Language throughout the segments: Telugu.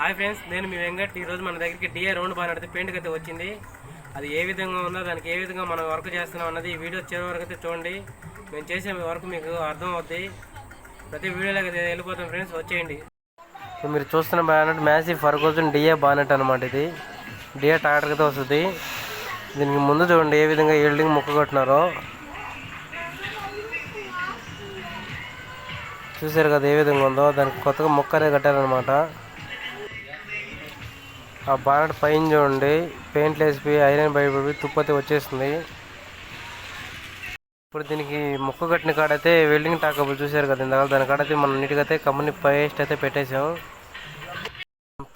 హాయ్ ఫ్రెండ్స్ నేను మీ వెంకట్. ఈరోజు మన దగ్గరికి డిఏ రౌండ్ బాగా నడితే పెయింట్ అయితే వచ్చింది. అది ఏ విధంగా ఉందో దానికి ఏ విధంగా మనం వర్క్ చేస్తున్నాం అన్నది ఈ వీడియో చివరి వరకు అయితే చూడండి. మేము చేసే వర్క్ మీకు అర్థం అవుద్ది ప్రతి వీడియోలోకి అయితే వెళ్ళిపోతాం ఫ్రెండ్స్ వచ్చేయండి. ఇప్పుడు మీరు చూస్తున్న బానెట్ మ్యాసీ కోసం డిఏ బానెట్ అనమాట ఇది. డిఏ ట్రాక్టర్ అయితే వస్తుంది. దీనికి ముందు చూడండి ఏ విధంగా ఈల్డింగ్ ముక్క కొట్టినారో. చూసారు కదా ఏ విధంగా ఉందో దానికి కొత్తగా మొక్క అనేది కట్టారనమాట ఆ బానట్ పైన చూడండి. పెయింట్లు వేసిపోయి ఐరన్ బయటపడి తుప్పతి వచ్చేస్తుంది ఇప్పుడు దీనికి ముక్క కట్టిన కాడైతే వెల్డింగ్ టాకబుల్ చూసారు కదా ఇందాక. దాని కాడైతే మనం నీట్గా అయితే కంపెనీ పేస్ట్ అయితే పెట్టేసాం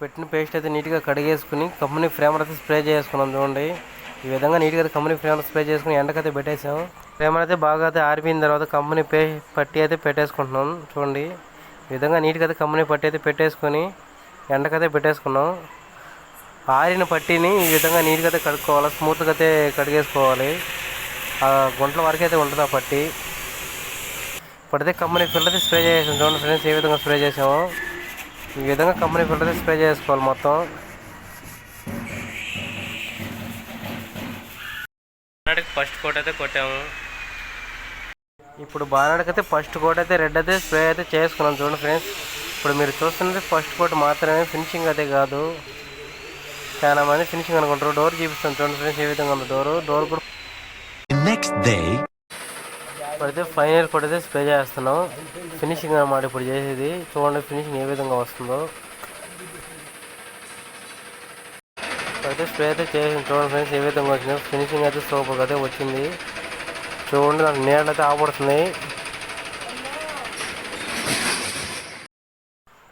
పెట్టిన పేస్ట్ అయితే నీట్గా కడిగేసుకుని కంపెనీ ఫ్రేమర్ అయితే స్ప్రే చేసుకున్నాం చూడండి. ఈ విధంగా నీట్గా అయితే కంపెనీ ఫ్రేమర్ స్ప్రే చేసుకుని ఎండకైతే పెట్టేసాం ఫ్రేమర్ అయితే బాగా అయితే ఆరిపోయిన తర్వాత కంపెనీ పే పట్టి అయితే పెట్టేసుకుంటున్నాం చూడండి. ఈ విధంగా నీట్గా అయితే కంపెనీ పట్టి అయితే పెట్టేసుకొని ఎండకైతే పెట్టేసుకున్నాం. ఆరిన పట్టీని ఈ విధంగా నీట్గా అయితే కడుక్కోవాలి స్మూత్గా అయితే కడిగేసుకోవాలి. ఆ గుంటల వరకు అయితే ఉంటుంది ఆ పట్టి. ఇప్పుడైతే కంపెనీ ఫిల్టర్ అయితే స్ప్రే చేసాం చూడండి ఫ్రెండ్స్ ఏ విధంగా స్ప్రే చేసామో. ఈ విధంగా కంపెనీ ఫిల్టర్ అయితే స్ప్రే చేసుకోవాలి మొత్తం. ఫస్ట్ కోట్ అయితే కొట్టాము. ఇప్పుడు బాణాడికి అయితే ఫస్ట్ కోట్ అయితే రెడ్ అయితే స్ప్రే అయితే చేసుకున్నాం. చూడండి ఫ్రెండ్స్ ఇప్పుడు మీరు చూస్తున్నది ఫస్ట్ కోట్ మాత్రమే ఫినిషింగ్ అయితే కాదు. చాలా మంది ఫినిషింగ్ అనుకుంటారు. డోర్ చూపిస్తాను చూడండి ఫ్రెండ్స్ ఏ విధంగా ఉంది డోర్ డోర్ కూడా next day, ఇప్పుడైతే ఫైనల్ కూడా అయితే స్ప్రే చేస్తున్నాం. ఫినిషింగ్ అన్నమాట ఇప్పుడు చేసేది. చూడండి ఫినిషింగ్ ఏ విధంగా వస్తుందో. ఇప్పుడైతే స్ప్రే అయితే చేసి చూడండి ఫ్రెండ్స్ ఏ విధంగా వచ్చిందో. ఫినిషింగ్ అయితే సూపర్గా అయితే వచ్చింది. చూడండి నాకు నీళ్ళు అయితే ఆపడుతున్నాయి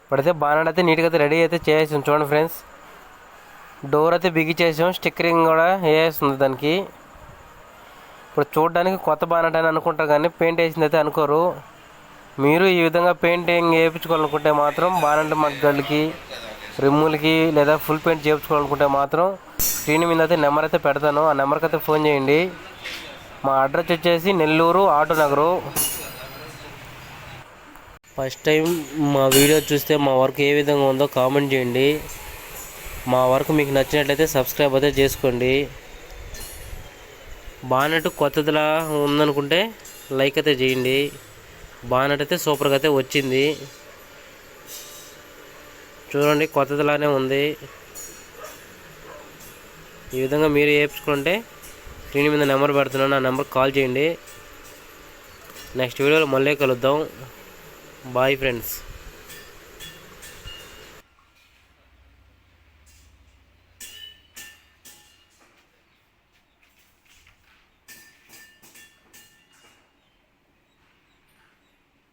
ఇప్పుడైతే బాగా అయితే నీట్గా అయితే రెడీ అయితే చేసాం చూడండి ఫ్రెండ్స్ డోర్ అయితే బిగిచేసాం స్టిక్కరింగ్ కూడా వేస్తుంది దానికి. ఇప్పుడు చూడడానికి కొత్త బానట్ అని అనుకుంటారు కానీ పెయింట్ వేసింది అయితే అనుకోరు. మీరు ఈ విధంగా పెయింటింగ్ వేయించుకోవాలనుకుంటే మాత్రం బానట్ మగ్గళ్ళకి రిమ్ములకి లేదా ఫుల్ పెయింట్ చేయించుకోవాలనుకుంటే మాత్రం స్క్రీన్ మీద అయితే నెంబర్ అయితే పెడతాను. ఆ నెంబర్కి అయితే ఫోన్ చేయండి. మా అడ్రస్ వచ్చేసి Nellore auto Nagar. First time మా వీడియో చూస్తే మా వర్క్ ఏ విధంగా ఉందో కామెంట్ చేయండి. మా వర్క్ మీకు నచ్చినట్లయితే సబ్స్క్రైబ్ అయితే చేసుకోండి. బానట్ కొత్తదిలా ఉందనుకుంటే లైక్ అయితే చేయండి. బానట్ అయితే సూపర్గా అయితే వచ్చింది. చూడండి కొత్తదిలానే ఉంది. ఈ విధంగా మీరు వేయించుకుంటే స్క్రీన్ మీద నెంబర్ పెడుతున్నాను ఆ నెంబర్ కాల్ చేయండి. నెక్స్ట్ వీడియోలో మళ్ళీ కలుద్దాం. Bye friends.